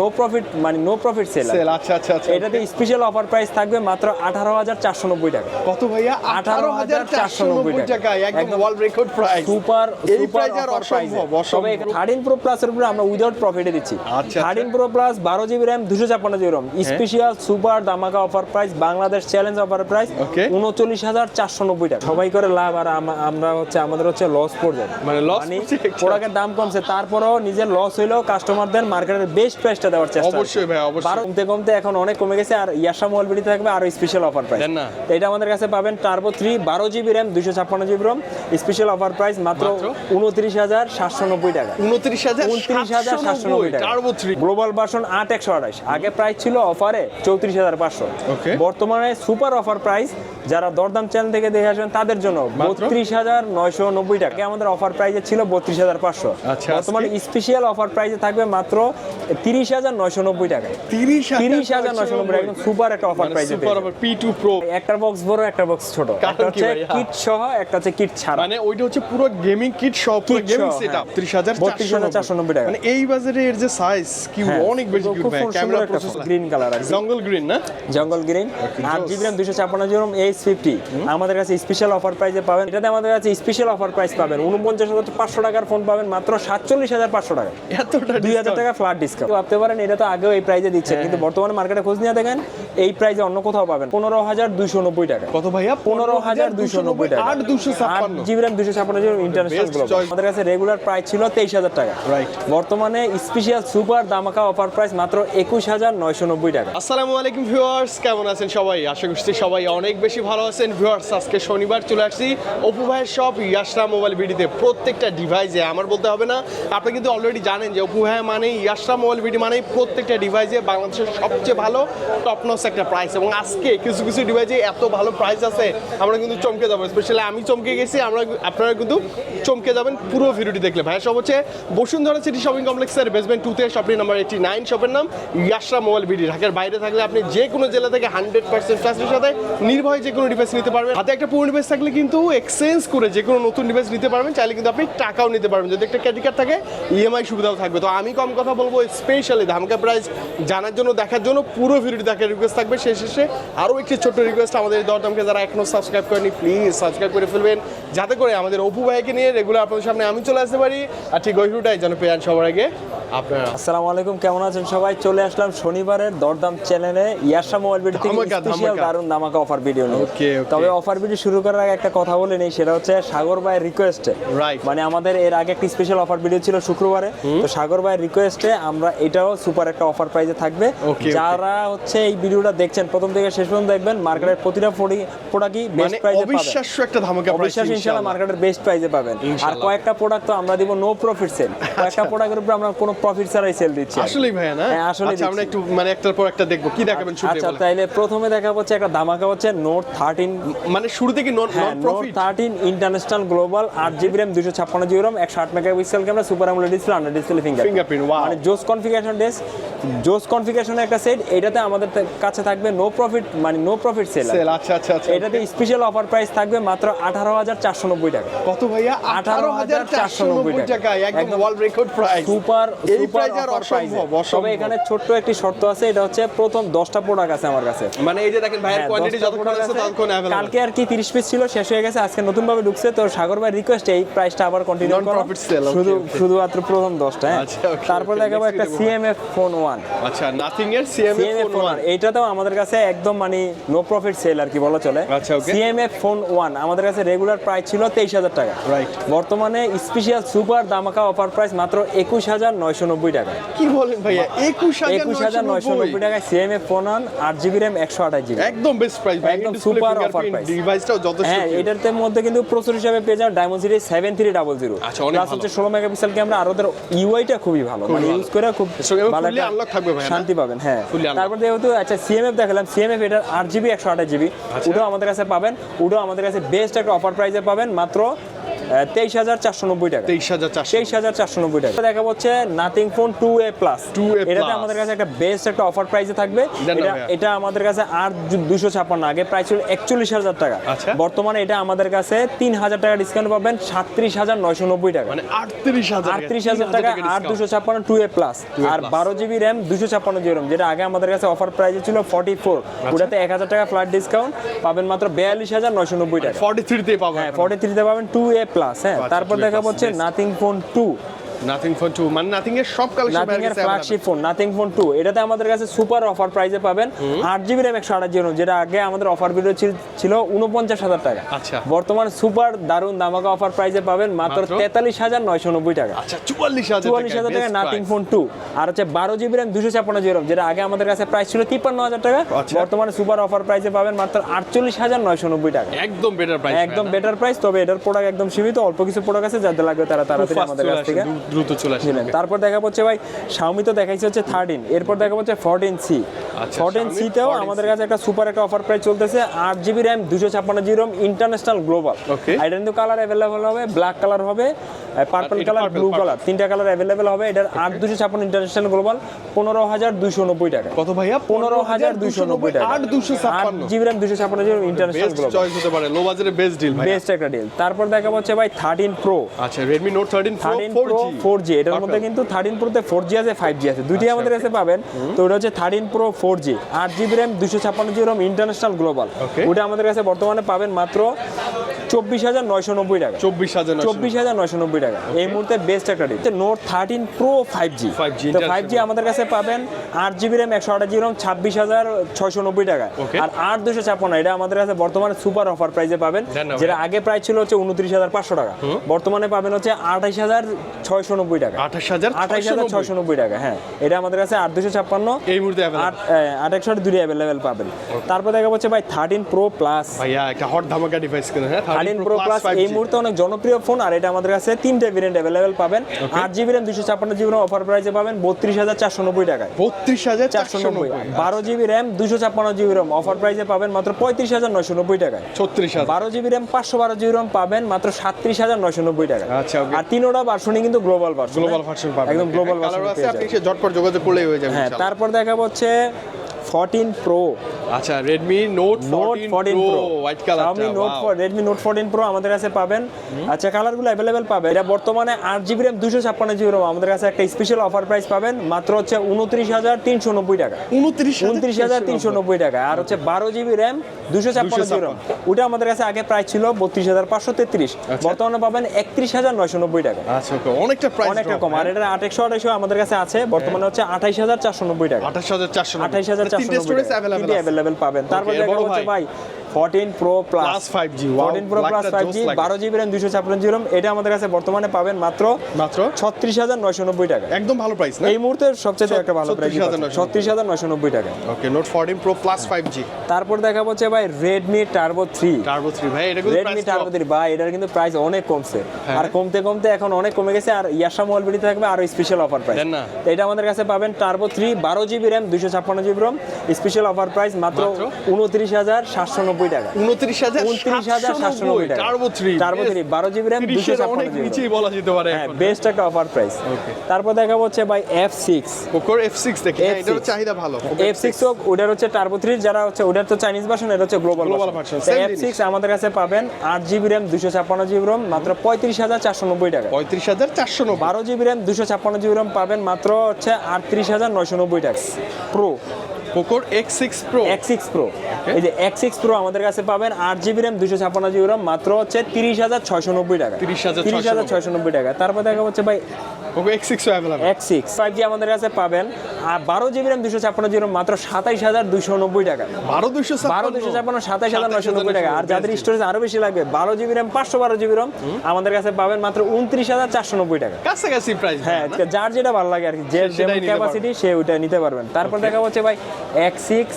No profit মানে no profit sale sale আচ্ছা আচ্ছা আচ্ছা এটাতে স্পেশাল অফার প্রাইস থাকবে মাত্র আঠারো হাজার চারশো নব্বই টাকা। কত ভাইয়া? আঠারো হাজার চারশো নব্বই 18,490 টাকা একদম ওয়ার্ল্ড রেকর্ড প্রাইস সুপার এই প্রাইস আর অসম্ভব তবে অসম্ভব থার্টিন প্রো প্লাসের উপরে আমরা উইদাউট প্রফিটে দিচ্ছি। আচ্ছা, থার্টিন প্রো প্লাস বারো জিবি র্যাম দুশো ছাপ্পান্ন GB RAM special super দামাকা offer price Bangladesh challenge offer price Okay. উনচল্লিশ হাজার চারশো নব্বই টাকা। সবাই করে লাভ আর আমরা হচ্ছে আমাদের হচ্ছে লস পড়বে মানে loss পড়ছে প্রোডাক্টের দাম কমছে তারপরেও নিজের লস হইলেও কাস্টমারদের মার্কেটের বেস্ট প্রাইসটা দেওয়ার চেষ্টা অবশ্যই ভাই, অবশ্যই। বারো কমতে কমতে এখন অনেক কমে গেছে আর ইয়াসা মোবাইল থাকবে আরও স্পেশাল অফার প্রাইস না। এটা আমাদের কাছে পাবেন টার্বো থ্রি বারো জিবি র্যাম দুশো ছাপ্পান্ন GB ROM special offer price মাত্র মাত্র? উনত্রিশ হাজার সাতশো নব্বই টাকা। উনত্রিশ হাজার উনত্রিশ হাজার সাতশো নব্বই। টাকা টার্বো থ্রি গ্লোবাল ভার্সন আট একশো আঠাশ আগে প্রাইস ছিল অফারে চৌত্রিশ হাজার পাঁচশো। Okay. বর্তমানে সুপার অফার প্রাইস যারা দরদাম চ্যানেল থেকে দেখে আসবেন তাদের জন্য মাত্র? বত্রিশ হাজার নয়শো নব্বই টাকা। আগে আমাদের অফার প্রাইসে ছিল বত্রিশ হাজার পাঁচশো। আচ্ছা, বর্তমানে স্পেশাল অফার প্রাইসে থাকবে মাত্র তিরিশ হাজার নয়শো নব্বই টাকায়। তিরিশ তিরিশ হাজার নয়শো নব্বই একদম সুপার একটা অফার প্রাইসে super offer P two pro একটা বক্স বড় একটা বক্স ছোট। একটা হচ্ছে কিট সহ একটা হচ্ছে কিট ছাড়া। মানে ওইটা হচ্ছে পুরো গেমিং কিট সব পুরো গেমিং সহ, সেটআপ হ্যাঁ। 30490 টাকা। মানে এই বাজারে এর যে সাইজ কি হ্যাঁ, অনেক বেশি খুব কিউট ভাই। সুন্দর ক্যামেরা একটা প্রসেসর গ্রিন কালার আর কি। জঙ্গল গ্রিন না? জঙ্গল গ্রিন আট জিবি র্যাম দুশো ছাপ্পান্ন জিবি র্যাম এইচ ফিফটি আমাদের কাছে স্পেশাল অফার প্রাইসে পাবেন। এটাতে আমাদের কাছে স্পেশাল অফার প্রাইস পাবেন। উনপঞ্চাশ হাজার পাঁচশো টাকার ফোন পাবেন মাত্র সাতচল্লিশ হাজার পাঁচশো টাকা এতটা দুই হাজার? টাকা ফ্ল্যাট ডিসকাউন্ট ভাবতে পারেন এটা তো আগেও এই প্রাইসে দিচ্ছে কিন্তু বর্তমানে মার্কেটে খোঁজ নিয়ে দেখেন এই প্রাইসে অন্য কোথাও পাবেন। পনেরো হাজার দুইশো নব্বই টাকা। কত ভাইয়া? পনেরো হাজার দুইশো নব্বই টাকা। আট দুশো ছাপ্পান্ন জিবি র্যাম দুশো ছাপ্পান্ন জিবি ইন্টারন্যাশনাল. আমাদের কাছে রেগুলার প্রাইস ছিল তেইশ হাজার টাকা। Right. বর্তমানে স্পেশাল সুপার দামাকা অফার প্রাইস মাত্র একুশ হাজার নয়শো নব্বই টাকা। আসসালামু আলাইকুম ভিউয়ার্স কেমন আছেন সবাই? আশা করছি সবাই অনেক বেশি ভালো আছেন। ভিউয়ার্স আজকে শনিবার চলে আসছি অপু ভাইয়ের শপ ইয়াসরা মোবাইল বিডিতে প্রত্যেকটা ডিভাইসে আমার বলতে হবে না। আপনি কিন্তু অলরেডি জানেন যে অপু ভাই মানে ইয়াসরা মোবাইল বিডি মানে প্রত্যেকটা ডিভাইসে বাংলাদেশের সবচেয়ে ভালো টপ নস একটা প্রাইস এবং আজকে কিছু কিছু ডিভাইসে এত ভালো প্রাইস আছে, আমরা কিন্তু চমকে যাব। স্পেশালি আমি চমকে গেছি, আমরা আপনারা কিন্তু চমকে যাবেন পুরো ভিডিওটি দেখলে। ভাইয়া, সব হচ্ছে বসুন্ধরা সিটি শপিং কমপ্লেক্সের বেসমেন্ট টুতে শপিং নাম্বার এইটি নাইন শপের নাম ইয়াসরা মোবাইল বিডি ঢাকার বাইরে থাকলে আপনি যে কোনো জেলা থেকে হান্ড্রেড পার্সেন্ট ট্রাস্টের সাথে নির্ভয়ে যে কোনো ডিভাইস নিতে পারবেন। হাতে একটা পুরো ডিভাইস থাকলে কিন্তু এক্সচেঞ্জ করে যে কোনো নতুন ডিভাইস নিতে পারবেন, চাইলে কিন্তু আপনি টাকাও নিতে পারবেন। যদি একটা ক্রেডিট কার্ড থাকে ইএমআই সুবিধাও থাকবে। তো আমি কম কথা বলব স্পেশালি ধামকা প্রাইস জানার জন্য দেখার জন্য পুরো ভিডিওটি দেখার রিকোয়েস্ট থাকবে। শেষ শেষে আরও একটি ছোট্ট রিকোয়েস্ট আমাদের দরদামকে যারা এখনও সাবস্ক্রাইব করেনি প্লিজ সাবস্ক্রাইব করে ফেলবেন। যাতে করে আমাদের অপু ভাইকে নিয়ে রেগুলার আপনাদের সামনে আমি চলে আসতে পারি। আর ঠিক ওই ভিডিওটাই যেন পেয়ে যান সবার আগে আপনারা। আসসালামু আলাইকুম কেমন আছেন সবাই? চলে আসলাম শনিবারের দরদাম চ্যানেলে ইয়াসা মোবাইল ভিডিও থেকে স্পেশাল দারুণ দামাকা অফার ভিডিও নিয়ে. তবে অফার ভিডিও শুরু করার আগে একটা কথা বলে নেই সেটা হচ্ছে সাগর ভাইয়ের রিকোয়েস্টে. মানে আমাদের এর আগে একটা স্পেশাল অফার ভিডিও ছিল শুক্রবারে। তো সাগর ভাইয়ের রিকোয়েস্টে আমরা এটাও সুপার একটা অফার প্রাইজে থাকবে. যারা হচ্ছে এই ভিডিওটা দেখছেন প্রথম থেকে শেষ পর্যন্ত দেখবেন মার্কেটের প্রতিটা প্রোডাক্টই বেস্ট প্রাইজে পাবেন। অবিশ্বাস্য একটা ধামাকা প্রাইস অবিশ্বাস ইনশাআল্লাহ। মার্কেটের বেস্ট প্রাইসে পাবেন। আর কয়েকটা প্রোডাক্ট তো আমরা দিব নো প্রফিট সেল কয়েকটা প্রোডাক্টের উপর আমরা কোনো প্রফিট ছাড়াই সেল দিচ্ছি। আসলেই ভাইয়া না? হ্যাঁ, আসলেই আচ্ছা আমরা একটু মানে একটার পর একটা দেখব। কি দেখাবেন শুরুতে আচ্ছা? তাইলে প্রথমে দেখা হচ্ছে একটা ধামাকা হচ্ছে নোট থার্টিন মানে শুরু থেকে non note profit thirteen international global আট জিবি র্যাম দুশো ছাপ্পান্ন জিবি র্যাম একশো আট megapixel camera super AMOLED display under display finger Fingerprint, wow. মানে জোস কনফিগারেশন ডেস জোস কনফিগারেশনের একটা সেট এটাতে আমাদের কাছে থাকবে নো প্রফিট মানে নো প্রফিট সেল সেল আচ্ছা আচ্ছা আচ্ছা এটাতে স্পেশাল অফার প্রাইস থাকবে মাত্র আঠারো হাজার চারশো নব্বই টাকা। কত ভাইয়া? আঠারো হাজার চারশো নব্বই 18,490 টাকা একদম ওয়ার্ল্ড রেকর্ড প্রাইস সুপার এই প্রাইস আর অসম্ভব তবে এখানে ছোট্ট একটি শর্ত আছে এটা হচ্ছে প্রথম দশটা প্রোডাক্ট আছে আমার কাছে। মানে এই যে দেখেন ভাইয়ের হ্যাঁ, কোয়ান্টিটি 10টা যতক্ষণ আছে। ততক্ষণ অ্যাভেলেবল কালকে আর কি 30 পিস ছিল শেষ হয়ে গেছে আজকে নতুন ভাবে ঢুকছে। তো সাগর ভাই রিকোয়েস্ট এই প্রাইসটা আবার কন্টিনিউ করো। শুধু. শুধুমাত্র প্রথম 10টা হ্যাঁ। আচ্ছা, তারপর দেখাবো একটা দেবো। সিএমএফ ফোন 1 আচ্ছা নাথিং এর সিএমএফ ফোন 1 এইটাতেও আমাদের কাছে একদম মানে নো প্রফিট সেল আর কি বলা চলে। আচ্ছা, okay. সিএমএফ ফোন 1 আমাদের কাছে রেগুলার প্রাইস ছিল 23000 টাকা। Right. বর্তমানে স্পেশাল সুপার দামাকা অফার প্রাইস মাত্র 21990 টাকা। কি বলেন ভাইয়া? একুশ একুশ হাজার নয়শো নব্বই টাকায় সিএমএফ ফোন অন আট জিবি র্যাম একশো আঠাশ জিবি একদম বেস্ট প্রাইস একদম offer ফিঙ্গারপ্রিন্ট price। ডিভাইসটাও যথেষ্ট হ্যাঁ। এটাতে মধ্যে কিন্তু প্রসেসর হিসাবে পেয়ে যান diamond series seven three double zero আচ্ছা, প্লাস হচ্ছে ষোলো মেগাপিক্সেল ক্যামেরা আর ওদের ইউআইটা খুবই ভালো। মানে ইউজ করে খুব থাকবে ভাই, শান্তি পাবেন হ্যাঁ। তারপর যেহেতু আচ্ছা সিএমএফ দেখালাম সিএমএফ এটা আট জিবি একশো আঠাশ জিবি আচ্ছা। ওটাও আমাদের কাছে পাবেন ওটাও আমাদের কাছে বেস্ট একটা অফার প্রাইসে পাবেন মাত্র তেইশ হাজার চারশো নব্বই টাকা। তেইশ হাজার চারশো তেইশ হাজার চারশো নব্বই টাকা। দেখা হচ্ছে nothing phone two A plus 2A এটাতে আমাদের কাছে একটা বেস্ট একটা অফার প্রাইসে থাকবে। এটা আমাদের কাছে আর দুশো ছাপ্পান্ন। আগে প্রাইস ছিল একচল্লিশ হাজার টাকা। আচ্ছা। বর্তমানে এটা আমাদের কাছে তিন হাজার টাকা ডিসকাউন্ট পাবেন। সাতত্রিশ হাজার নয়শো নব্বই টাকা। মানে আটত্রিশ হাজার আটত্রিশ হাজার টাকা আট দুশো ছাপ্পান্ন টু এ প্লাস আর বারো জিবি র্যাম দুশো ছাপ্পান্ন জিবি র্যাম যেটা আগে আমাদের কাছে অফার প্রাইসে ছিল ফর্টি ফোর আচ্ছা। ওটাতে এক হাজার টাকা ফ্ল্যাট ডিসকাউন্ট পাবেন মাত্র বিয়াল্লিশ হাজার নয়শো নব্বই টাকা। ফর্টি থ্রিতে পাবেন। হ্যাঁ ফর্টি থ্রিতে পাবেন টু এ প্লাস হ্যাঁ? আচ্ছা, তারপর দেখা হচ্ছে nothing phone two nothing phone two মানে নাথিং এর সব কালেকশন নাথিং এর flagship phone nothing phone two এটাতে আমাদের কাছে সুপার অফার প্রাইসে পাবেন আট জিবি র্যাম একশো আঠাশ জিবি যেটা আগে আমাদের অফার ভিডিও ছিল উনপঞ্চাশ হাজার টাকা। আচ্ছা। বর্তমান সুপার দারুণ দামাকা অফার প্রাইসে পাবেন মাত্র মাত্র? তেতাল্লিশ হাজার নয়শো নব্বই টাকা। আচ্ছা চুয়াল্লিশ হাজার টাকা নাথিং ফোন টু আর হচ্ছে বারো জিবি র্যাম দুশো ছাপ্পান্ন জিবি RAM, যেটা আগে আমাদের কাছে প্রাইস ছিল তিপ্পান্ন হাজার টাকা। আচ্ছা। বর্তমানে সুপার অফার প্রাইসে পাবেন মাত্র আটচল্লিশ হাজার নয়শো নব্বই টাকা। একদম বেটার প্রাইস একদম বেটার প্রাইস তবে এটার প্রোডাক্ট একদম সীমিত অল্প কিছু প্রোডাক্ট আছে যাদের লাগবে তারা তাড়াতাড়ি আমাদের কাছ থেকে দ্রুত চলে আসে তারপর দেখা হচ্ছে ভাই Xiaomi তো দেখাইছে হচ্ছে থার্টিন এরপর দেখা হচ্ছে ফোরটিন সি আচ্ছা, ফোরটিন সিতেও আমাদের কাছে একটা সুপার একটা অফার প্রাইস চলতেছে আট জিবি র্যাম দুশো ছাপ্পান্ন জিবি রম ইন্টারন্যাশনাল গ্লোবাল. এটা কিন্তু কালার অ্যাভেলেবল হবে ব্ল্যাক কালার হবে পার্পল কালার ব্লু কালার তিনটা কালার অ্যাভেলেবেল হবে এটার আট দুশো ছাপ্পান্ন ইন্টারন্যাশনাল গ্লোবাল পনেরো হাজার দুশো নব্বই টাকা। কত ভাইয়া? পনেরো হাজার দুশো নব্বই টাকা। আট দুশো ছাপ্পান্ন। জিবি র্যাম দুশো ছাপ্পান্ন GB international best global choice হতে পারে লো বাজারে বেস্ট ডিল বেস্ট একটা ডিল তারপর দেখা হচ্ছে ভাই থার্টিন প্রো আচ্ছা Redmi Note thirteen pro four G এটার মধ্যে কিন্তু থার্টিন প্রোতে ফোর জি আছে ফাইভ জি আছে। দুইটাই আচ্ছা, আমাদের কাছে পাবেন। তো ওটা হচ্ছে থার্টিন প্রো ফোর জি আট জিবি র্যাম দুশো ছাপ্পান্ন জিবি রম ইন্টারন্যাশনাল গ্লোবাল ওটা আমাদের কাছে বর্তমানে পাবেন মাত্র চব্বিশ হাজার নয়শো নব্বই টাকা। চব্বিশ হাজার চব্বিশ হাজার নয়শো নব্বই টাকা। এই মুহূর্তে বেস্ট একটা deal Note thirteen pro five G 5G তো ফাইভ জি আমাদের কাছে পাবেন আট জিবি র্যাম একশো আঠাশ জিবি রম ছাব্বিশ হাজার ছয়শো নব্বই টাকা। আর আট দুশো ছাপ্পান্ন এটা আমাদের কাছে বর্তমানে সুপার অফার প্রাইসে পাবেন। যেটা আগে প্রাইস ছিল হচ্ছে উনত্রিশ হাজার পাঁচশো টাকা। বর্তমানে পাবেন হচ্ছে আঠাইশ হাজার ছয়শো নব্বই টাকা। আঠাশ হাজার আঠাইশ হাজার ছয়শো নব্বই টাকা হ্যাঁ। এটা আমাদের কাছে আট দুশো ছাপ্পান্ন এই মুহূর্তে আট একশো দুটি অ্যাভেলেবেল পাবেন। তারপর দেখা হচ্ছে ভাই থার্টিন প্রো প্লাস ভাইয়া একটা হট ধামাকা ডিভাইস কিনে হ্যাঁ থার্টিন প্রো প্লাস এই মুহূর্তে অনেক জনপ্রিয় ফোন আর এটা আমাদের কাছে তিনটে ভেরিয়েন্ট অ্যাভেলেবেল পাবেন। আট জিবি র্যাম দুশো ছাপ্পান্ন জিবি অফার প্রাইসে পাবেন বত্রিশ হাজার চারশো নব্বই টাকায়। বত্রিশ হাজার চারশো নব্বই। বারো জিবি র্যাম দুশো ছাপ্পান্ন জিবি রম অফার প্রাইসে পাবেন মাত্র পঁয়ত্রিশ হাজার নয়শো নব্বই টাকায়। ছত্রিশ বারো জিবি র্যাম পাঁচশো বারো জিবি রম পাবেন মাত্র সাতত্রিশ হাজার নয়শো নব্বই টাকা আচ্ছা. আর তিনোটা ভার্সনই কিন্তু গ্লোবাল ভার্সন গ্লোবাল ভার্সন পাবেন একদম গ্লোবাল ভার্সন আছে আপনি সে ঝটপট যোগাযোগ করলেই হয়ে যাবে হ্যাঁ তারপর দেখা হচ্ছে ফোরটিন প্রো আচ্ছা Redmi Note Note fourteen pro white colour Xiaomi Note Redmi Note fourteen pro আমাদের কাছে পাবেন। আচ্ছা কালারগুলো অ্যাভেলেবেল পাবেন। এটা বর্তমানে আট জিবি র্যাম দুশো ছাপ্পান্ন জিবি রম আমাদের কাছে একটা স্পেশাল অফার প্রাইস পাবেন মাত্র হচ্ছে উনত্রিশ হাজার তিনশো নব্বই টাকা। উনত্রিশ উনত্রিশ হাজার তিনশো নব্বই টাকা। আর হচ্ছে বারো জিবি র্যাম দুশো ছাপ্পান্ন জিবি ওটা আমাদের কাছে আগে প্রাইস ছিল বত্রিশ হাজার পাঁচশো তেত্রিশ। বর্তমানে পাবেন একত্রিশ হাজার নয়শো নব্বই টাকা। আচ্ছা অনেকটা প্রাইস অনেকটা কম। আর এটা আট একশো আমাদের কাছে আছে বর্তমানে হচ্ছে আঠাইশ হাজার চারশো নব্বই টাকা। আঠাশ হাজার চারশো আঠাইশ হাজার তিনটে স্টোরেজ अवेलेबल পাবেন। তারপরে দেখা ভাই। Fourteen pro plus five G fourteen pro plus five G বারো জিবি র্যাম দুশো ছাপ্পান্ন জিবি RAM, এটা আমাদের কাছে বর্তমানে পাবেন মাত্র মাত্র? ছত্রিশ হাজার নয়শো নব্বই টাকা। একদম ভালো প্রাইস না? এই মুহূর্তে সবচেয়ে একটা ভালো প্রাইস 36,990 ছত্রিশ হাজার নয়শো নব্বই টাকা। Okay Note fourteen pro plus five G তারপর দেখা হচ্ছে ভাই Redmi Turbo three Turbo three ভাই এটা কিন্তু রেডমি প্রাইস টার্বো থ্রি ভাই এটার কিন্তু প্রাইস অনেক কমছে। হ্যাঁ। আর কমতে কমতে এখন অনেক কমে গেছে আর ইয়াসা মোবাইল বিডি থাকবে আরও স্পেশাল অফার প্রাইস। এটা আমাদের কাছে পাবেন টার্বো থ্রি বারো জিবি র্যাম দুশো ছাপ্পান্ন জিবি স্পেশাল অফার প্রাইস মাত্র মাত্র? উনত্রিশ হাজার সাতশো নব্বই টাকা। উনত্রিশ হাজার উনত্রিশ হাজার সাতশো নব্বই টাকা। টার্বো থ্রি টার্বো থ্রি বারো জিবি র্যাম দুশো অনেক নিচেই বলা যেতে পারে হ্যাঁ বেস্ট একটা অফার প্রাইস তারপর দেখা হচ্ছে ভাই এফ সিক্স পোকোর এফ সিক্স দেখি হ্যাঁ, F6 এটারও চাহিদা ভালো এফ সিক্স হোক ওটার হচ্ছে টার্বো থ্রি যারা হচ্ছে ওটার তো চাইনিজ ভার্সন এটা হচ্ছে গ্লোবাল version, এফ সিক্স আমাদের কাছে পাবেন আট জিবি র্যাম দুশো ছাপ্পান্ন জিবি রম মাত্র পঁয়ত্রিশ হাজার চারশো নব্বই টাকা। পঁয়ত্রিশ হাজার চারশো নব্বই। বারো জিবি র্যাম দুশো ছাপ্পান্ন জিবি রম পাবেন মাত্র হচ্ছে আটত্রিশ হাজার নয়শো নব্বই টাকা। Pro পোকোর X six pro X six pro এই যে এক্স সিক্স প্রো আমাদের কাছে পাবেন আট জিবি র্যাম দুশো ছাপ্পান্ন জিবি র্যাম মাত্র হচ্ছে তিরিশ হাজার ছয়শো নব্বই টাকা। 30,690 তিরিশ হাজার ছয়শো নব্বই টাকা। তারপর দেখা হচ্ছে ভাই Poco X six available X six five G আমাদের কাছে পাবেন। আর বারো জিবি র্যাম দুশো ছাপ্পান্ন জিবি মাত্র সাতাইশ হাজার দুশো নব্বই টাকা। বারো দুশো বারো দুশো ছাপ্পান্ন সাতাইশ হাজার নয়শো নব্বই টাকা। আর যাদের স্টোরেজ আরও বেশি লাগবে বারো জিবি র্যাম পাঁচশো বারো জিবি রম আমাদের কাছে পাবেন মাত্র উনত্রিশ হাজার চারশো নব্বই টাকা। কাছাকাছি প্রাইস হ্যাঁ যার যেটা ভালো লাগে আর কি যে ক্যাপাসিটি সে ওইটা নিতে পারবেন। তারপর দেখা হচ্ছে ভাই এক্স সিক্স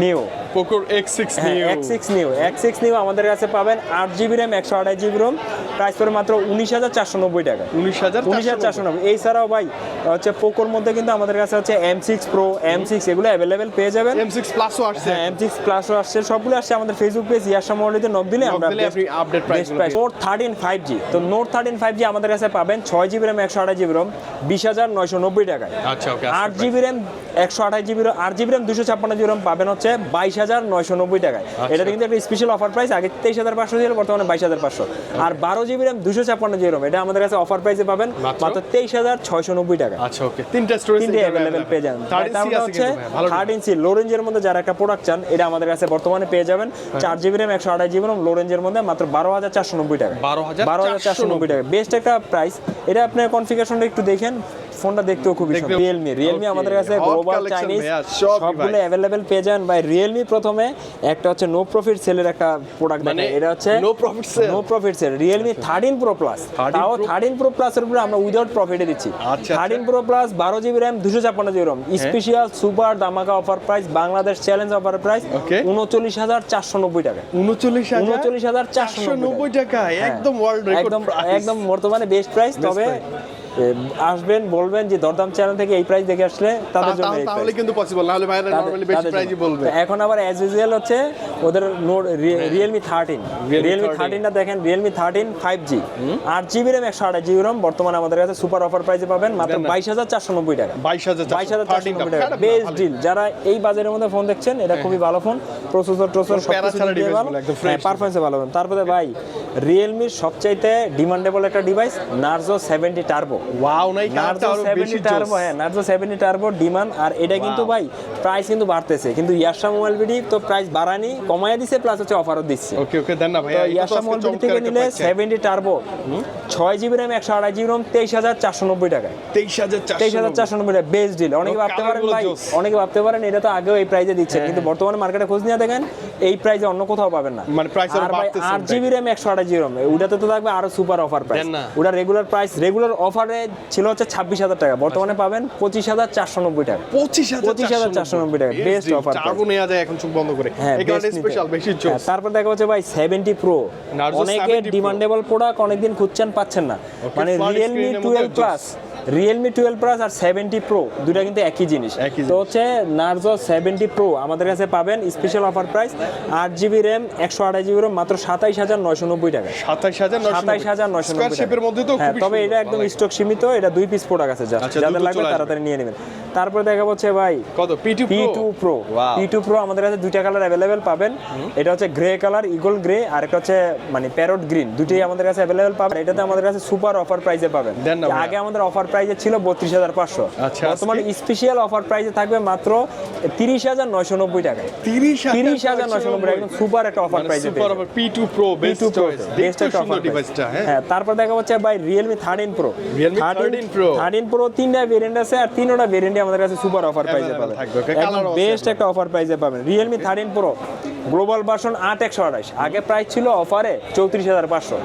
নিও পোকোর এক্স সিক্স হ্যাঁ X six new X six new আমাদের কাছে পাবেন আট জিবি র্যাম একশো আঠাশ জিবি রোম প্রাইস পড়বে মাত্র উনিশ হাজার চারশো নব্বই টাকা। উনিশ হাজার উনিশ হাজার চারশো নব্বই। এছাড়াও ভাই হচ্ছে পোকোর মধ্যে কিন্তু আমাদের কাছে হচ্ছে M six pro M six এগুলো অ্যাভেলেবেল পেয়ে যাবেন। এম সিক্স প্লাসও আসছে। এম সিক্স প্লাসও আসছে। সবগুলো আসছে আমাদের ফেসবুক পেজ ইয়াসা মলিতে নক দিলে আমরা গুলো পেয়ে নোট থার্টিন ফাইভ জি তো নোট থার্টিন ফাইভ জি আমাদের কাছে পাবেন। ছয় জিবি র্যাম একশো আঠাশ জিবি রম বিশ হাজার নয়শো নব্বই টাকায়। আচ্ছা আট জিবি র্যাম একশো আঠাশ জিবি আট জিবি র্যাম দুশো ছাপ্পান্ন জিবি র্যাম পাবেন হচ্ছে বাইশ হাজার নয়শো নব্বই টাকায়। আচ্ছা। এটা কিন্তু একটা স্পেশাল অফার প্রাইস আগে তেইশ হাজার পাঁচশো ছিল বর্তমানে বাইশ হাজার পাঁচশো। আর বারো জিবি র্যাম দুশো ছাপ্পান্ন জিবি র্যাম এটা আমাদের কাছে অফার প্রাইসে পাবেন মাত্র? তেইশ হাজার ছয়শো নব্বই টাকা আচ্ছা ওকে। তিনটা স্টোরেজ তিনটে অ্যাভেলেবেল পেয়ে যাবেন। তারপরে হচ্ছে থার্ড ইঞ্চি লো রেঞ্জের মধ্যে যারা একটা প্রোডাক্ট চান এটা আমাদের কাছে বর্তমানে পেয়ে যাবেন। হ্যাঁ। চার জিবি র্যাম একশো আঠাশ জিবি র্যাম লো রেঞ্জের মধ্যে মাত্র বারো হাজার চারশো নব্বই টাকা 12,490 বারো হাজার চারশো নব্বই টাকা বেস্ট একটা প্রাইস এটা আপনার কনফিগারেশনটা একটু দেখেন। ফোনটা দেখতেও খুবই দেখতেও- রিয়েলমি রিয়েলমি আমাদের কাছে গ্লোবাল চাইনিজ সবগুলো। অ্যাভেলেবেল পেয়ে যান। ভাই রিয়েলমি প্রথমে একটা হচ্ছে নো প্রফিট সেলের একটা প্রোডাক্ট মানে এটা হচ্ছে no profit sale? No profit sale Realme thirteen pro plus তাও থার্টিন প্রো প্লাসের উপরে আমরা উইদাউট প্রফিটে দিচ্ছি। থার্টিন প্রো প্লাস বারো জিবি র্যাম দুশো ছাপ্পান্ন GB RAM special super দামাকা offer price Bangladesh challenge offer price. উনচল্লিশ হাজার চারশো নব্বই টাকা। উনচল্লিশ উনচল্লিশ হাজার চারশো নব্বই টাকা। একদম ওয়ার্ল্ড হ্যাঁ, রেকর্ড একদম একদম বর্তমানে বেস্ট প্রাইস তবে আসবেন বলবেন যে দরদাম চ্যানেল থেকে এই প্রাইস দেখে আসলে তাদের জন্য তাহলে কিন্তু পসিবল না হলে ভাইরা নরমালি বেশি প্রাইসই বলবে। এখন আবার অ্যাজ ইউজুয়াল হচ্ছে ওদের Note Realme thirteen Realme Realme 13 থার্টিনটা দেখেন রিয়েলমি থার্টিন ফাইভ জি আট জিবি র্যাম একশো আঠাশ জিবি র্যাম বর্তমানে আমাদের কাছে সুপার অফার প্রাইসে পাবেন মাত্র দেন না। বাইশ হাজার চারশো নব্বই টাকা। বাইশ হাজার বাইশ হাজার চারশো নব্বই টাকা। বেস্ট ডিল যারা এই বাজারের মধ্যে ফোন দেখছেন এটা খুবই ভালো ফোন প্রসেসর টোসর সব কিছু ভালো। পারফরমেন্সে ভালো। পাবেন তারপরে ভাই রিয়েলমির সবচাইতে ডিমান্ডেবল একটা device Narzo seventy turbo wow নাই নার্জো আরও বেশি সেভেন্টি টার্বো হ্যাঁ নার্জো টার্বো ডিমান্ড আর এটা কিন্তু ভাই প্রাইস কিন্তু বাড়তেছে কিন্তু ইয়াসা মোবাইল বিডি তো প্রাইস বাড়ানি কমায় দিছে প্লাস হচ্ছে অফারও দিচ্ছে। ওকে ওকে দেন না ভাই তো ইয়াসা মোবাইল বিডি থেকে নিলে টার্বো ছয় জিবি র্যাম একশো আড়াই জিবি চারশো নব্বই টাকায়। তেইশ হাজার তেইশ হাজার চারশো নব্বই টাকা বেস্ট ডিল অনেকে ভাবতে পারেন ভাই অনেকে ভাবতে পারেন এটা তো আগেও এই প্রাইজে দিচ্ছেন কিন্তু বর্তমানে মার্কেটে খোঁজ নিয়ে দেখেন এই প্রাইজে অন্য কোথাও পাবেন না। মানে price আরও বাড়তেছে আট জিবি র্যাম একশো আঠাশ জিবি র্যাম ওটাতে তো থাকবে আরও সুপার অফার প্রাইস ওটা রেগুলার প্রাইস রেগুলার অফারে ছিল হচ্ছে ছাব্বিশ হাজার টাকা। বর্তমানে পাবেন পঁচিশ হাজার চারশো নব্বই টাকা। পঁচিশ পঁচিশ হাজার চারশো নব্বই টাকা। বেস্ট অফার চারবো নেওয়া যায় এখন চোখ বন্ধ করে। হ্যাঁ। স্পেশাল বেশি হ্যাঁ, তারপর দেখা যাচ্ছে ভাই সেভেন্টি প্রো অনেকে ডিমান্ডেবল প্রোডাক্ট অনেকদিন খুঁজছেন পাচ্ছেন না। মানে Realme twelve plus Realme twelve plus আর সেভেন্টি প্রো দুটা কিন্তু একই জিনিস। তো হচ্ছে নার্জো সেভেন্টি প্রো আমাদের কাছে পাবেন স্পেশাল অফার প্রাইস আট জিবি র্যাম একশো আঠাশ জিবি র্যাম মাত্র সাতাইশ হাজার নয়শো নব্বই টাকা। সাতাইশ হাজার সাতাইশ হাজার নয়শো তো হ্যাঁ তবে এটা একদম স্টক সীমিত এটা দুই পিস প্রোডাক্ট আছে। আচ্ছা, যাদের লাগবে তাড়াতাড়ি নিয়ে নেবেন। তারপরে দেখা যাচ্ছে ভাই কত? P two P two pro P two pro আমাদের কাছে দুইটা কালার অ্যাভেলেবেল পাবেন। এটা হচ্ছে গ্রে কালার ইগল গ্রে আর একটা হচ্ছে মানে প্যারট গ্রিন দুটোই আমাদের কাছে অ্যাভেলেবেল পাবেন। এটাতে আমাদের কাছে সুপার অফার প্রাইসে পাবেন। আগে আমাদের অফার প্রাইসে ছিল বত্রিশ হাজার পাঁচশো। আচ্ছা, বর্তমানে স্পেশাল অফার প্রাইসে থাকবে মাত্র তিরিশ হাজার নয়শো নব্বই টাকায়। তিরিশ তিরিশ হাজার নয়শো নব্বই একদম সুপার একটা অফার প্রাইসে super offer P two pro best P2 Pro, choice best দেখতে একটা সুন্দর ডিভাইসটা হ্যাঁ। তারপর দেখা হচ্ছে ভাই Realme thirteen pro Realme 13 Pro। Thirteen pro তিনটা ভেরিয়েন্ট আছে আর তিনটা ভেরিয়েন্টে আমাদের কাছে সুপার অফার প্রাইসে পাবেন। বেস্ট একটা অফার প্রাইসে পাবেন। Realme thirteen pro global version আট একশো আঠাশ। আগে প্রাইস ছিল অফারে চৌত্রিশ হাজার পাঁচশো.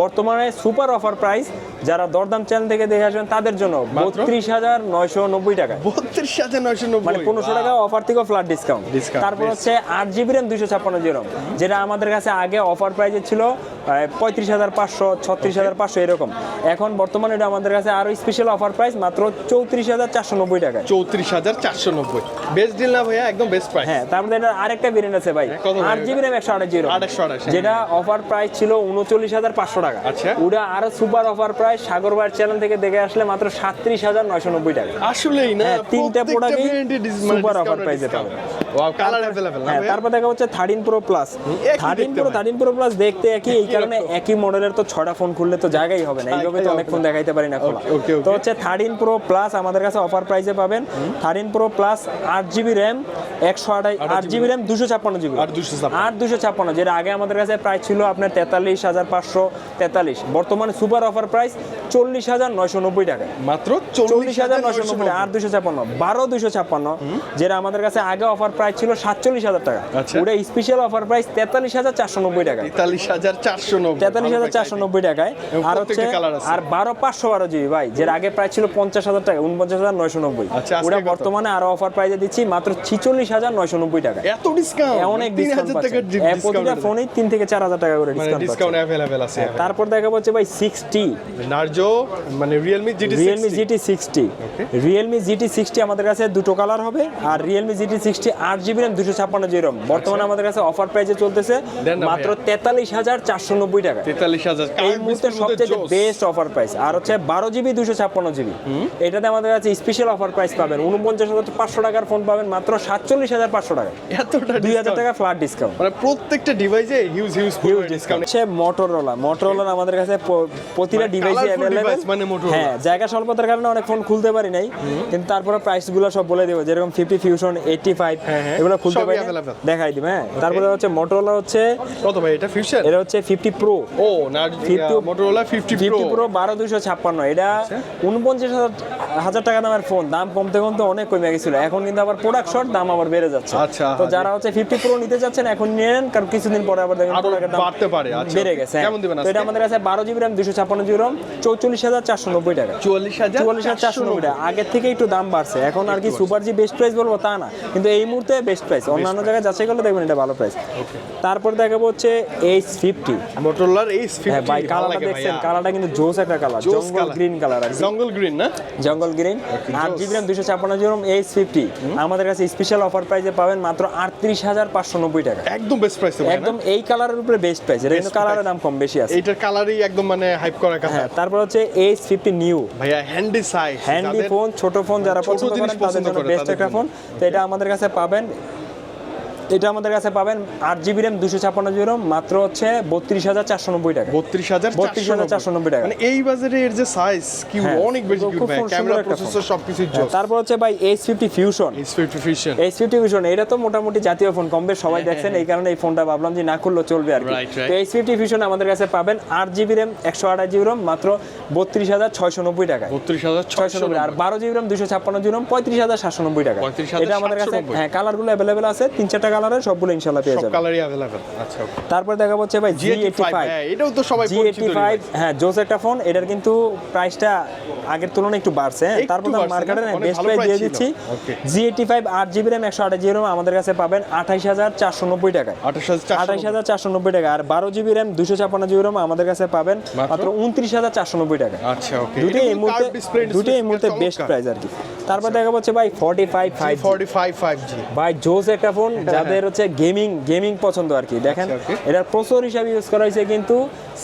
বর্তমানে সুপার অফার প্রাইস যারা দরদাম চ্যানেল থেকে দেখে আসবেন তাদের জন্য বত্রিশ হাজার নয়শো নব্বই টাকা বত্রিশ হাজার নয়শো নব্বই। মানে পনেরোশো টাকা অফার থেকে ফ্ল্যাট ডিসকাউন্ট তারপর হচ্ছে আট জিবি র্যাম দুইশো ছাপ্পান্ন জিরো যেটা আমাদের কাছে আগে অফার প্রাইজে ছিল পঁয়ত্রিশ হাজার পাঁচশো ছত্রিশ হাজার পাঁচশো এরকম। এখন বর্তমানে এটা আমাদের কাছে আরও স্পেশাল অফার প্রাইস মাত্র চৌত্রিশ হাজার চারশো নব্বই টাকা চৌত্রিশ হাজার চারশো নব্বই। বেস্ট ডিল না ভাইয়া একদম বেস্ট প্রাইস হ্যাঁ তারপরে এটা আরেকটা ভেরিয়েন্ট আছে ভাই। আট জিবি র্যাম একশো আঠাশ জিরো 828 যেটা অফার প্রাইস ছিল উনচল্লিশ হাজার পাঁচশো টাকা। আচ্ছা। ওটা আরও সুপার অফার প্রাইস সাগর সাগরবার চ্যানেল থেকে দেখে আসলে মাত্র সাতত্রিশ হাজার নয়শো নব্বই টাকা আসলেই না হ্যাঁ, তিনটা প্রোডাক্ট সুপার অফার discount। পাবেন। না হ্যাঁ তারপর দেখা হচ্ছে থার্টিন প্রো প্লাস একই থার্টিন দেখতে প্রো ভাই। থার্টিন প্রো প্লাস দেখতে একই এই কারণে একই মডেলের তো ছটা ফোন খুললে তো জায়গাই হবে না। এইভাবে তো অনেক ফোন দেখাইতে পারি না খোলা। Okay, okay, okay. তো হচ্ছে থার্টিন প্রো প্লাস আমাদের কাছে অফার প্রাইসে পাবেন। প্রো প্লাস আর 256 যেটা আগে আমাদের কাছে প্রাইস ছিল আপনার বর্তমানে সুপার অফার প্রাইস চল্লিশ হাজার নয়শো নব্বই টাকা। মাত্র চল্লিশ হাজার নয়শো নব্বই আট দুশো ছাপ্পান্ন বারো দুশো ছাপ্পান্ন যেটা আমাদের কাছে আগে অফার প্রাইস ছিল সাতচল্লিশ হাজার টাকা। আচ্ছা। ওটা স্পেশাল অফার প্রাইস তেতাল্লিশ হাজার চারশো নব্বই টাকা। তেতাল্লিশ হাজার চারশো তেতাল্লিশ হাজার চারশো নব্বই টাকায়। আর হচ্ছে। আর বারো পাঁচশো বারো জিবি ভাই যের আগে প্রাইস ছিল পঞ্চাশ হাজার টাকা উনপঞ্চাশ হাজার নয়শো নব্বই। আচ্ছা, ওটা বর্তমানে আরও অফার প্রাইসে দিচ্ছি মাত্র ছিচল্লিশ হাজার নয়শো নব্বই টাকা এত ডিসকাউন্ট অনেক ডিসকাউন্ট প্রতিটা ফোনেই তিন থেকে চার হাজার টাকা করে মানে ডিসকাউন্ট ডিসকাউন্ট অ্যাভেলেবেল আছে তারপর দেখা যাচ্ছে ভাই সিক্সটি নার্জো মানে Realme GT Realme GT sixty Realme GT sixty আমাদের কাছে দুটো কালার হবে আর রিয়েলমি জিটি সিক্সটি আট জিবি র্যাম দুশো ছাপ্পান্ন জিবি র্যাম বর্তমানে আমাদের কাছে অফার প্রাইসে চলতেছে মাত্র তেতাল্লিশ হাজার চারশো নব্বই টাকা। তেতাল্লিশ হাজার এই মুহূর্তে সবচেয়ে বেস্ট অফার প্রাইস আর হচ্ছে বারো জিবি দুশো ছাপ্পান্ন জিবি। এটাতে আমাদের কাছে স্পেশাল অফার প্রাইস পাবেন। উনপঞ্চাশ হাজার পাঁচশো টাকার ফোন পাবেন মাত্র সাতচল্লিশ হাজার পাঁচশো টাকা। এতটা দুই হাজার টাকা ফ্ল্যাট ডিসকাউন্ট মানে প্রত্যেকটা ডিভাইসে হিউজ হিউজ হিউজ ডিসকাউন্ট হচ্ছে মোটরোলা মোটরোলার আমাদের কাছে প্রতিটা মানে ডিভাইসে অ্যাভেলেবেল মানে Motorola। হ্যাঁ জায়গা স্বল্পতার কারণে অনেক ফোন খুলতে পারি নাই। কিন্তু তারপরে প্রাইসগুলো সব বলে দেবো। যেরকম ফিফটি ফিউশন এইটটি ফাইভ। এগুলো খুলতে পারি? দেখাই দিব হ্যাঁ। তারপরে হচ্ছে মোটরোলা হচ্ছে কত ভাই? এটা ফিউশন এটা হচ্ছে ফিফটি প্রো ও না 50 Motorola fifty fifty pro pro বারো দুশো ছাপ্পান্ন। এটা উনপঞ্চাশ হাজার হাজার টাকা দামের ফোন দাম কমতে কমতে অনেক কমে গেছিল। এখন কিন্তু আবার প্রোডাক্ট শর্ট দাম আবার বেড়ে যাচ্ছে। আচ্ছা, তো যারা হচ্ছে ফিফটি প্রো নিতে চাচ্ছেন এখন নেন কারণ কিছুদিন পরে আবার দেখেন এর দাম বাড়তে পারে, আচ্ছা, বেড়ে গেছে হ্যাঁ। কেমন দিবেন তো এটা আমাদের কাছে বারো জিবি র্যাম দুশো ছাপ্পান্ন জিবি চারশো নব্বই টাকা। চুয়াল্লিশ হাজার চুয়াল্লিশ হাজার চারশো নব্বই টাকা। আগের থেকে একটু দাম বাড়ছে। এখন আর কি সুপার জি বেস্ট প্রাইস বলব তা না। কিন্তু এই মুহূর্তে বেস্ট প্রাইস অন্যান্য জায়গায় যাচাই করলে দেখবেন এটা ভালো প্রাইস তারপর দেখাবো হচ্ছে এইচ ফিফটি মোটরোলার এই হ্যাঁ ভাই কালারটা দেখছেন কালারটা কিন্তু জোস একটা কালার জঙ্গল গ্রিন কালার আর জঙ্গল গ্রিন না? জঙ্গল গ্রিন আট জিবি র্যাম দুশো ছাপ্পান্ন জিবি র্যাম এইচ ফিফটি আমাদের কাছে স্পেশাল অফার প্রাইসে পাবেন মাত্র আটত্রিশ হাজার পাঁচশো নব্বই টাকা। একদম বেস্ট প্রাইস একদম এই কালারের উপরে বেস্ট প্রাইস এটা কিন্তু কালারের দাম কম বেশি আছে। এইটার কালারই একদম মানে হাইপ করা কথা। হ্যাঁ তারপর হচ্ছে এইচ ফিফটি নিউ ভাইয়া হ্যান্ডি সাইজ হ্যান্ডি ফোন ছোট ফোন যারা পছন্দ করেন তাদের জন্য বেস্ট একটা ফোন তো এটা আমাদের কাছে পাবেন upending. এটা আমাদের কাছে পাবেন আট জিবি র্যাম দুশো ছাপ্পান্ন জিবি র্যাম মাত্র হচ্ছে বত্রিশ হাজার চারশো নব্বই টাকা। বত্রিশ হাজার 32,490 টাকা। মানে এই বাজারে এর যে সাইজ কি হ্যাঁ, অনেক বেশি ক্যামেরা প্রসেসর সবকিছু হ্যাঁ, তারপর হচ্ছে ভাই এইচ ফিফটি ফিউশন ইস fifty fusion H fifty fusion এটা তো মোটামুটি জাতীয় ফোন কম বেশ সবাই দেখছেন এই কারণে এই ফোনটা ভাবলাম যে না করলেও চলবে আর কি. তো এইচ ফিফটি ফিউশন আমাদের কাছে পাবেন আট জিবি র্যাম একশো আঠাশ জিবি র্যাম মাত্র বত্রিশ হাজার ছয়শো নব্বই টাকা বত্রিশ হাজার ছয়শো নব্বই আর বারো জিবি র্যাম দুশো ছাপ্পান্ন জিবি র্যাম পঁয়ত্রিশ হাজার সাতশো নব্বই টাকা 35,790 এটা আমাদের কাছে হ্যাঁ কালারগুলো অ্যাভেলেবেল আছে তিন চারটা কালারের সবগুলো ইনশাল্লাহ পেয়ে সব যাবেন। কালারই অ্যাভেলেবল আচ্ছা তারপর দেখা হচ্ছে ভাই জি G85 হ্যাঁ এটাও তো সবাই জি পরিচিত এইটি ফাইভ হ্যাঁ জোস একটা ফোন এটার কিন্তু প্রাইসটা আগের তুলনায় একটু বাড়ছে হ্যাঁ তারপর বাড়ছে মার্কেটে না? বেস্ট প্রাইস দিয়ে দিচ্ছি। Okay. জি এইটি ফাইভ আট জিবি র্যাম একশো আঠাশ জিবি র্যাম আমাদের কাছে পাবেন আঠাইশ হাজার চারশো নব্বই টাকায়। আঠাশ হাজার চারশো আঠাইশ হাজার চারশো নব্বই টাকা আর বারো জিবি র্যাম দুশো ছাপ্পান্ন জিবি র্যাম আমাদের কাছে পাবেন মাত্র? মাত্র উনত্রিশ হাজার চারশো নব্বই টাকা আচ্ছা ওকে দুটোই এই মুহূর্তে দুটোই এই মুহূর্তে বেস্ট প্রাইস আর কি। তারপর দেখা যাচ্ছে ভাই forty five five forty five five G ভাই জোস একটা ফোন যাদের হচ্ছে গেমিং গেমিং পছন্দ আর কি। দেখেন আচ্ছা. এটার প্রসেসর হিসাবে ইউজ করা হয়েছে কিন্তু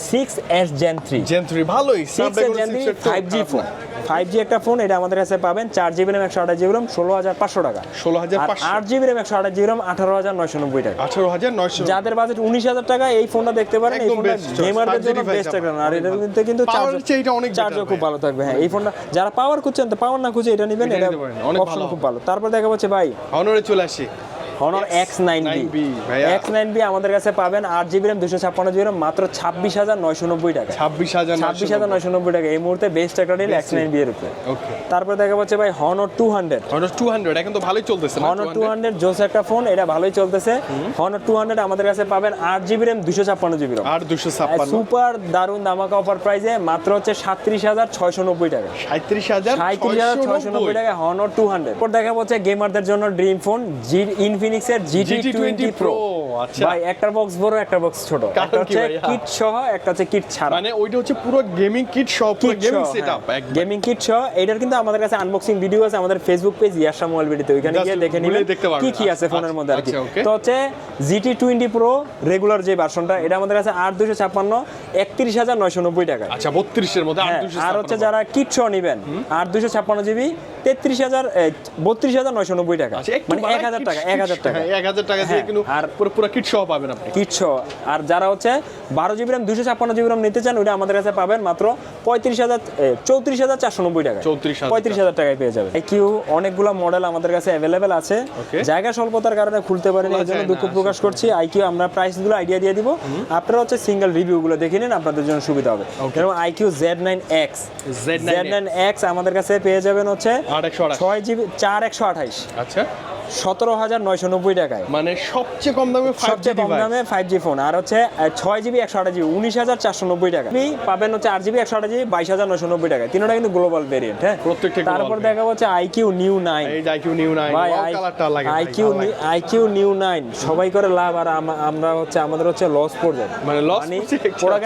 six S Gen three Gen three ভালোই। Six S Gen three five G phone five G একটা ফোন এটা আমাদের কাছে পাবেন চার জিবি র্যাম একশো আঠাশ জিবি র্যাম ষোলো হাজার পাঁচশো টাকা। ষোলো হাজার আট জিবি র্যাম একশো আঠাশ জিবি র্যাম আঠারো হাজার নয়শো নব্বই টাকা। আঠারো হাজার নয়শো। যাদের বাজেট উনিশ হাজার টাকা এই ফোনটা দেখতে পারেন এই ফোনটা গেমারদের জন্য বেস্ট একটা আর কিন্তু এটা অনেক better চার্জও খুব ভালো থাকবে। হ্যাঁ এই ফোনটা যারা পাওয়ার খুঁজছেন তো পাওয়ার না খুঁজে এটা নেবেন এটা অপশন ভালো খুব ভালো। তারপর দেখা যাচ্ছে ভাই। অনরে চলে আসি। Honor X nine B X nine B আমাদের কাছে পাবেন আট জিবি র্যাম দুশো ছাপ্পান্ন জিবি মাত্র ছাব্বিশ হাজার নয়শো নব্বই টাকা ছাব্বিশ হাজার ছাব্বিশ হাজার নয়শো নব্বই টাকা এই মুহূর্তে বেস্ট একটা ডিল এক্স নাইন বি এর উপরে। ওকে তারপর দেখা যাচ্ছে ভাই Honor two hundred Honor two hundred এখন তো ভালোই চলতেছে না? হনর টু হান্ড্রেড জোস একটা ফোন এটা ভালোই চলতেছে। হনর টু হান্ড্রেড আমাদের কাছে পাবেন আট জিবি র্যাম দুশো ছাপ্পান্ন জিবি র্যাম। আর দুশো ছাপ্পান্ন। সুপার দারুণ দামাকা অফার প্রাইসে মাত্র হচ্ছে সাতত্রিশ হাজার ছয়শো নব্বই টাকা সাঁত্রিশ হাজার সাঁত্রিশ হাজার ছয়শো নব্বই টাকা হনর টু হান্ড্রেড পর দেখা হচ্ছে গেমারদের জন্য dream phone G GT twenty pro. ভাই একটা বক্স বড় একটা বক্স ছোট। একটা হচ্ছে কিট সহ একটা হচ্ছে কিট ছাড়া। মানে ওইটা হচ্ছে পুরো গেমিং কিট সব পুরো গেমিং সেটআপ গেমিং কিট সহ এটার কিন্তু আমাদের কাছে আনবক্সিং ভিডিও আছে আমাদের ফেসবুক পেজ ইয়াশা মোবাইল ভিডিওতে ওইখানে গিয়ে দেখে নিবেন কি কি আছে ফোনের আচ্ছা, মধ্যে আর কি। আচ্ছা, তো হচ্ছে জিটি টোয়েন্টি প্রো রেগুলার যে ভার্সনটা এটা আমাদের কাছে আট দুশো ছাপ্পান্ন। একত্রিশ হাজার নয়শো নব্বই টাকা। আচ্ছা বত্রিশের মধ্যে হ্যাঁ, আর হচ্ছে যারা কিট সহ নিবেন আট দুশো ছাপ্পান্ন জিবি তেত্রিশ হাজার বত্রিশ হাজার নয়শো নব্বই টাকা। আচ্ছা মানে এক হাজার টাকা এক হাজার টাকা। হ্যাঁ, এক হাজার টাকা দিয়ে হ্যাঁ, কিন্তু আর- পুরো পুরো কিট সহ পাবেন আপনি। কিট সহ আর যারা হচ্ছে বারো জিবি র্যাম দুশো ছাপ্পান্ন জিবি র্যাম নিতে চান ওটা আমাদের কাছে পাবেন মাত্র পঁয়ত্রিশ হাজার চৌত্রিশ হাজার চারশো নব্বই টাকা 34,000 পঁয়ত্রিশ হাজার টাকায় পেয়ে যাবে কিউ অনেকগুলো মডেল আমাদের কাছে অ্যাভেলেবেল আছে। জায়গা স্বল্পতার কারণে খুলতে পারেন এই জন্য দুঃখ প্রকাশ করছি। আইকিউ আমরা প্রাইসগুলো আইডিয়া দিয়ে দিব। আপনারা হচ্ছে সিঙ্গেল রিভিউগুলো দেখে নিন আপনাদের জন্য সুবিধা হবে। যেমন iQOO Z nine X Z nine X আমাদের কাছে পেয়ে যাবেন হচ্ছে ছয় জিবি চার একশো আঠাইশ আচ্ছা। সতেরো হাজার নয়শো নব্বই টাকায়। মানে সবচেয়ে কম দামে সবচেয়ে কম দামে ফাইভ জি ফোন আর হচ্ছে ছয় জিবি একশো আঠাশ জিবি উনিশ হাজার চারশো নব্বই টাকা আপনি পাবেন হচ্ছে আট জিবি একশো আঠাশ জিবি বাইশ হাজার নয়শো নব্বই টাকা তিনটা কিন্তু গ্লোবাল ভেরিয়েন্ট হ্যাঁ? প্রত্যেকটা তারপর দেখা হচ্ছে iQOO new nine iQOO new nine iQOO iQOO new nine সবাই করে লাভ আর আমরা হচ্ছে আমাদের হচ্ছে লস পড়বে। মানে loss পড়ছে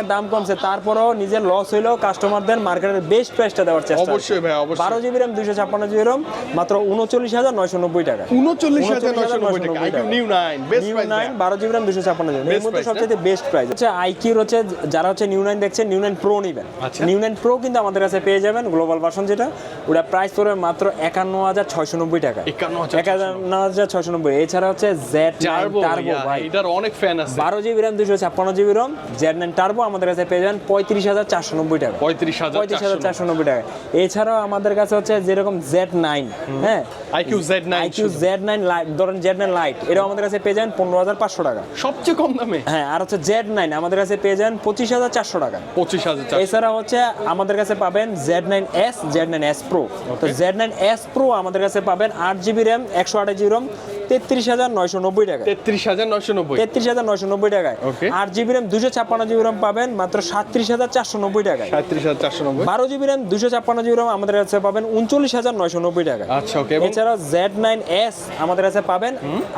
একটু। দাম কমছে তারপরেও নিজের লস হইলেও কাস্টমারদের মার্কেটের বেস্ট প্রাইসটা দেওয়ার চেষ্টা অবশ্যই ভাই, অবশ্যই। বারো জিবি র্যাম দুইশো ছাপ্পান্ন জিবি র্যাম মাত্র উনচল্লিশ হাজার নয়শো নব্বই টাকা। উনচল্লিশ হাজার নয়শো নব্বই টাকা। IQOO new nine best new price nine বারো জিবি র্যাম দুশো ছাপ্পান্ন জিবি এর মধ্যে সবচেয়ে বেস্ট প্রাইস হচ্ছে আইকিউর হচ্ছে যারা হচ্ছে নিউ নাইন দেখছেন নিউ নাইন প্রো নিবেন। আচ্ছা। নিউ নাইন প্রো কিন্তু আমাদের কাছে পেয়ে যাবেন গ্লোবাল ভার্সন যেটা। ওটা প্রাইস পড়বে মাত্র একান্ন হাজার ছয়শো নব্বই টাকা। 51,690 একান্ন হাজার ছয়শো নব্বই। এছাড়া হচ্ছে জেড টার্বো টার্বো ভাই। এটার অনেক ফ্যান আছে। বারো জিবি র্যাম দুশো ছাপ্পান্ন GB ROM Z nine Turbo আমাদের কাছে পেয়ে যাবেন পঁয়ত্রিশ হাজার চারশো নব্বই টাকা। পঁয়ত্রিশ হাজার পঁয়ত্রিশ হাজার চারশো নব্বই টাকা। এছাড়াও আমাদের কাছে হচ্ছে যেরকম জেড নাইন হ্যাঁ? IQOO Z nine iQOO Z nine lite ধরেন জেড নাইন লাইট এটাও আমাদের কাছে পেয়ে যাবেন পনেরো হাজার পাঁচশো টাকা। সবচেয়ে কম দামে? হ্যাঁ আর হচ্ছে জেড নাইন আমাদের কাছে পেয়ে যাবেন পঁচিশ হাজার চারশো টাকা। পঁচিশ হাজার এছাড়া হচ্ছে আমাদের কাছে পাবেন Z nine S Z nine S pro তো জেড নাইন এস প্রো আমাদের কাছে পাবেন আট জিবি র্যাম একশো আঠাশ জিবি রম তেত্রিশ হাজার নয়শো নব্বই টাকা তেত্রিশ হাজার নয়শো নব্বই। তেত্রিশ হাজার নয়শো নব্বই টাকায়। আট জিবি র্যাম দুশো ছাপ্পান্ন জিবি র্যাম পাবেন মাত্র সাতত্রিশ হাজার চারশো নব্বই টাকায়। সাঁত্রিশ হাজার চারশো নব্বই। বারো জিবি র্যাম দুশো ছাপ্পান্ন জিবি র্যাম আমাদের কাছে পাবেন উনচল্লিশ হাজার নয়শো নব্বই টাকা আচ্ছা ওকে এবং? এছাড়াও জেড নাইন এস আমাদের কাছে পাবেন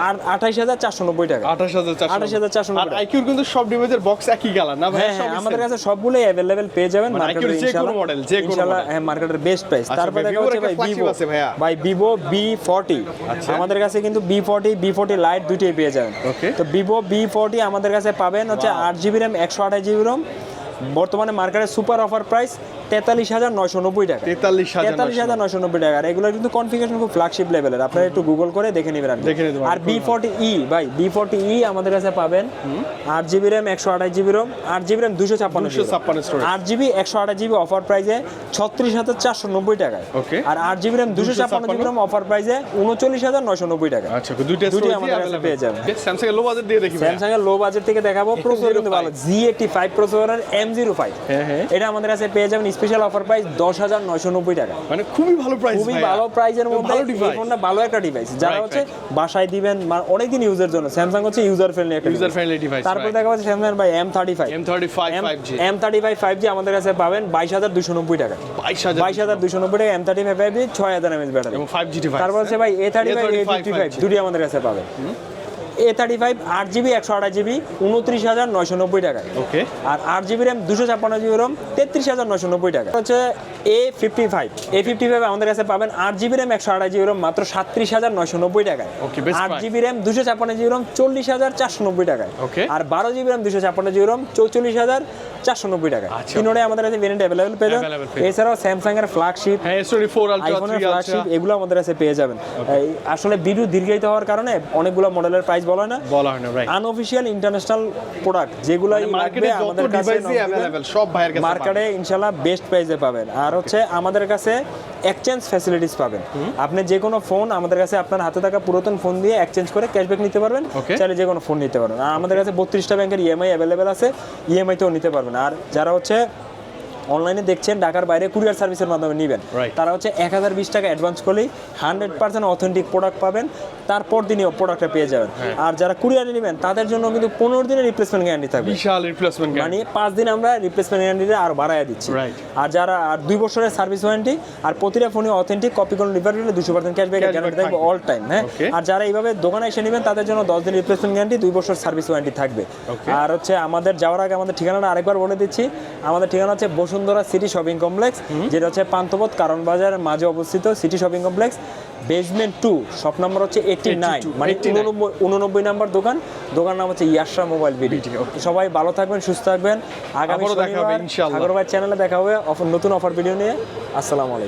আর আঠাইশ হাজার চারশো নব্বই টাকা আঠাশ হাজার চারশো 28,490 আর আইকিউর কিন্তু সব ডিভাইসের বক্স একই কালার না ভাই? হ্যাঁ হ্যাঁ আমাদের কাছে সবগুলোই অ্যাভেলেবেল পেয়ে যাবেন কোনো ইনশাআল্লাহ। model, যে কোনো ইনশাআল্লাহ হ্যাঁ মার্কেটের বেস্ট প্রাইস তারপরে দেখা হচ্ছে ভাই ভিভো ভাই ভিভো বি ফর্টি আচ্ছা। আমাদের কাছে কিন্তু B forty B forty lite দুইটাই পেয়ে যাবেন। ওকে তো ভিভো বি ফোরটি আমাদের কাছে পাবেন হচ্ছে আট জিবি র্যাম একশো আঠাশ জিবি রম বর্তমানে মার্কেটে সুপার অফার প্রাইস তেতাল্লিশ হাজার নয়শো নব্বই টাকা। তেতাল্লিশ তেতাল্লিশ হাজার নয়শো নব্বই টাকা। আর এগুলো কিন্তু কনফিগারেশন খুব ফ্ল্যাগশিপ লেভেলের আপনারা একটু গুগল করে দেখে নেবেন আর আর বি ফর্টি ই ভাই বি ফর্টি ই আমাদের কাছে পাবেন আট জিবি র্যাম একশো আঠাশ জিবি রম আট জিবি র্যাম দুশো ছাপ্পান্ন 256 storage। আট জিবি একশো আঠাশ জিবি অফার প্রাইসে ছত্রিশ হাজার চারশো নব্বই টাকায়. আর আট জিবি র্যাম দুশো ছাপ্পান্ন জিবি রম অফার প্রাইসে উনচল্লিশ হাজার নয়শো নব্বই টাকা আচ্ছা দুইটা storage আমাদের কাছে পেয়ে যাবেন। স্যামসাং এর লো বাজেট দিয়ে দেখি স্যামসাং এর লো বাজেট থেকে দেখাবো। প্রসেসর কিন্তু ভালো। জি এইটটি ফাইভ প্রসেসরের এম জিরো ফাইভ হ্যাঁ, হ্যাঁ। এটা আমাদের কাছে পেয়ে যাবেন স্পেশাল অফার প্রাইস দশ হাজার নয়শো নব্বই টাকা। মানে খুবই ভালো প্রাইস খুবই ভালো প্রাইজের মধ্যে ফোনটা ভালো একটা ডিভাইস যারা হচ্ছে বাসায় দিবেন অনেকদিন ইউজের জন্য স্যামসাং হচ্ছে ইউজার ফ্রেন্ডলি একটা ইউজার friendly device, তারপর দেখা যাচ্ছে স্যামসাং ভাই M thirty five M thirty five five G M thirty five five G আমাদের কাছে পাবেন বাইশ হাজার দুশো নব্বই টাকা। বাইশ হাজার দুশো নব্বই। টাকা M thirty five five G ছয় হাজার এমএচ ব্যাটারি এবং ফাইভ জি ডিভাইস তারপর হচ্ছে ভাই A thirty five A fifty five দুটি আমাদের কাছে পাবেন। এ থার্টি ফাইভ আট জিবি একশো আঠাশ জিবি উনত্রিশ হাজার নয়শো নব্বই টাকায় ওকে আর আট জিবি র্যাম দুশো ছাপ্পান্ন জিবি রম তেত্রিশ হাজার নয়শো নব্বই টাকা। হচ্ছে A fifty five A fifty five আমাদের কাছে পাবেন আট জিবি র্যাম একশো আঠাশ জিবি রম মাত্র সাতত্রিশ হাজার নয়শো নব্বই টাকায়। ওকে আট জিবি র্যাম দুশো ছাপ্পান্ন জিবি রম চল্লিশ হাজার চারশো নব্বই টাকায়। ওকে আর বারো জিবি র্যাম দুশো ছাপ্পান্ন জিবি রম চৌচল্লিশ হাজার চারশো নব্বই টাকা আচ্ছা। তিনোটাই আমাদের কাছে ভেরিয়েন্ট অ্যাভেলেবেল পেয়ে যাবেন। এছাড়াও স্যামসাং এর ফ্ল্যাগশিপ আইফোনের ফ্ল্যাগশিপ এগুলো আমাদের কাছে পেয়ে যাবেন। আসলে ভিডিও দীর্ঘায়িত হওয়ার কারণে অনেকগুলো মডেলের প্রাইস বলা হয় না। বলা হয় না রাইট আনঅফিসিয়াল ইন্টারন্যাশনাল প্রোডাক্ট মার্কেটে লাগবে আমাদের কাছে সব ভাইয়ের কাছে মার্কেটে ইনশাল্লাহ বেস্ট প্রাইসে পাবেন। আর হচ্ছে আমাদের কাছে এক্সচেঞ্জ ফ্যাসিলিটিস পাবেন। আপনি যে কোনো ফোন আমাদের কাছে আপনার হাতে থাকা পুরাতন ফোন দিয়ে এক্সচেঞ্জ করে ক্যাশব্যাক নিতে পারবেন. চাইলে যে কোনো ফোন নিতে পারবেন। আর আমাদের কাছে বত্রিশটা ব্যাংকের ইএমআই অ্যাভেলেবেল আছে। ইএমআই তেও নিতে পারবেন। আর যারা হচ্ছে অনলাইনে দেখছেন ঢাকার বাইরে কুরিয়ার সার্ভিসের মাধ্যমে নেবেন। তারা হচ্ছে এক হাজার বিশ টাকা অ্যাডভান্স করলেই হান্ড্রেড পার্সেন্ট অথেন্টিক প্রোডাক্ট পাবেন তারপর দিনই প্রোডাক্টটা পেয়ে যাবেন। হ্যাঁ। আর যারা কুরিয়ারে নেবেন তাদের জন্য কিন্তু পনেরো দিনের রিপ্লেসমেন্ট গ্যারান্টি থাকবে। বিশাল রিপ্লেসমেন্ট মানে পাঁচ দিন আমরা রিপ্লেসমেন্ট গ্যারান্টিটা আরও বাড়াইয়া দিচ্ছি। আর যারা আর দুই বছরের সার্ভিস ওয়ারেন্টি আর প্রতিটা ফোনে অথেন্টিক কপি কোনো রিপেয়ার হলে দুশো পার্সেন্ট ক্যাশব্যাক গ্যারান্টি থাকবে। অল টাইম হ্যাঁ? আর যারা এইভাবে দোকানে এসে নেবেন তাদের জন্য দশ দিন রিপ্লেসমেন্ট গ্যারান্টি দুই বছর সার্ভিস ওয়ারেন্টি থাকবে। আর হচ্ছে আমাদের যাওয়ার আগে আমাদের ঠিকানাটা আরেকবার বলে দিচ্ছি। আমাদের ঠিকানা হচ্ছে বসুন্ধরা সিটি শপিং কমপ্লেক্স যেটা হচ্ছে পান্থপথ কারণ বাজারের মাঝে অবস্থিত city shopping complex basement two shop number হচ্ছে এইটি নাইন 82, মানে 89 উননব্বই নাম্বার দোকান দোকান নাম হচ্ছে ইয়াশরা মোবাইল বিডি। সবাই ভালো থাকবেন সুস্থ থাকবেন। আগামী শনিবার চ্যানেলে দেখা হবে নতুন অফার ভিডিও নিয়ে। আসসালামু আলাইকুম।